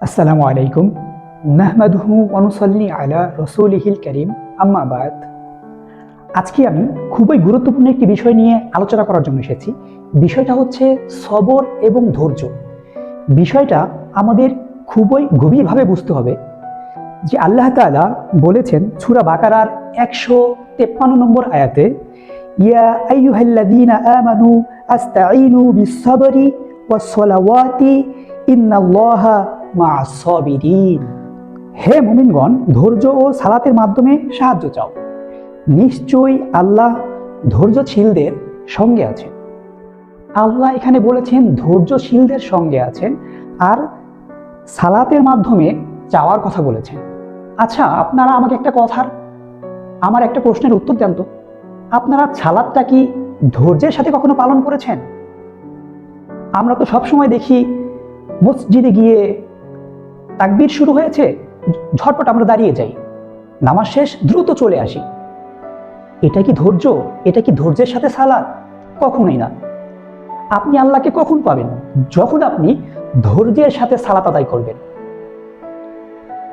আসসালামু আলাইকুম। নাহমাদুহু অনুসল্লি আলা রসুলিহিল করিম। আম্মাবাদ আজকে আমি খুবই গুরুত্বপূর্ণ একটি বিষয় নিয়ে আলোচনা করার জন্য এসেছি। বিষয়টা হচ্ছে সবর এবং ধৈর্য। বিষয়টা আমাদের খুবই গভীরভাবে বুঝতে হবে। যে আল্লাহ তাআলা বলেছেন ছুরা বাকারার একশো তেপ্পান্ন নম্বর আয়াতে, ইয়া আইয়ুহাল্লাযীনা আমানু আস্তাঈনু বিস-সাবরি ওয়াস-সালাওয়াতি ইন্নাল্লাহা হে মুমিনগণ, ধৈর্য ও সালাতের মাধ্যমে সাহায্য চাও। নিশ্চয়ই আল্লাহ ধৈর্যশীলদের সঙ্গে আছেন। আল্লাহ এখানে বলেছেন, ধৈর্যশীলদের সঙ্গে আছেন আর সালাতের মাধ্যমে চাওয়ার কথা বলেছেন। আচ্ছা আপনারা আমাকে একটা কথার, আমার একটা প্রশ্নের উত্তর দেন তো। আপনারা সালাদটা কি ধৈর্যের সাথে কখনো পালন করেছেন? আমরা তো সবসময় দেখি, মসজিদে গিয়ে তাকবীর শুরু হয়েছে, ঝটপট আমরা দাঁড়িয়ে যাই। নামাজ শেষ, দ্রুত চলে আসি। এটা কি ধৈর্য? এটা কি ধৈর্যের সাথে সালাদ কখনোই না। আপনি আল্লাহকে কখন পাবেন? যখন আপনি ধৈর্যের সাথে সালাত আদায় করবেন।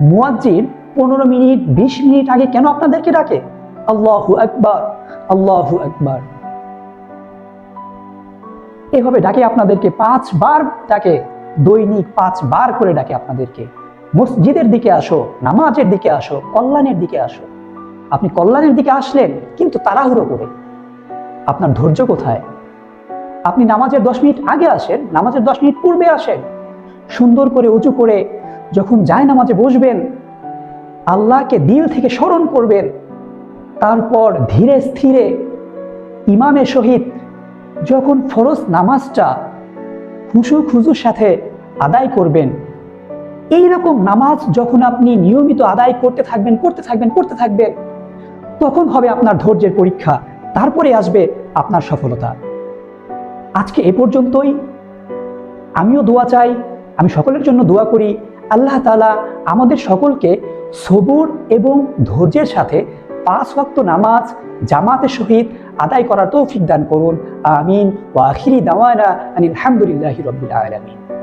মুয়াজ্জিন পনেরো মিনিট, বিশ মিনিট আগে কেন আপনাদেরকে ডাকে? আল্লাহু আকবার আল্লাহু আকবার। এভাবে ডাকে আপনাদেরকে, পাঁচবার ডাকে, দৈনিক পাঁচবার করে ডাকে আপনাদেরকে। মসজিদের দিকে আসো, নামাজের দিকে আসো, কল্যাণের দিকে আসো। আপনি কল্যাণের দিকে আসলেন, কিন্তু তাড়াহুড়ো করে। আপনার ধৈর্য কোথায়? আপনি নামাজের দশ মিনিট আগে আসেন, নামাজের দশ মিনিট পূর্বে আসেন। সুন্দর করে উঁচু করে যখন যায় নামাজে বসবেন, আল্লাহকে দিল থেকে স্মরণ করবেন। তারপর ধীরে স্থিরে ইমামের সহিত যখন ফরজ নামাজটা খুশু খুজুর সাথে আদায় করবেন এই রকম নামাজ যখন আপনি নিয়মিত আদায় করতে থাকবেন করতে থাকবেন করতে থাকবেন, তখন হবে আপনার ধৈর্যের পরীক্ষা। তারপরে আসবে আপনার সফলতা। আজকে এ পর্যন্তই। আমিও দোয়া চাই, আমি সকলের জন্য দোয়া করি, আল্লাহ তালা আমাদের সকলকে সবুর এবং ধৈর্যের সাথে পাঁচ ওয়াক্ত নামাজ জামাতের সহিত আদায় করার তৌফিক দান করুন। আমিন। ওয়া আখিরি দাওয়ানা আনিল হামদুলিল্লাহি রাব্বিল আলামিন।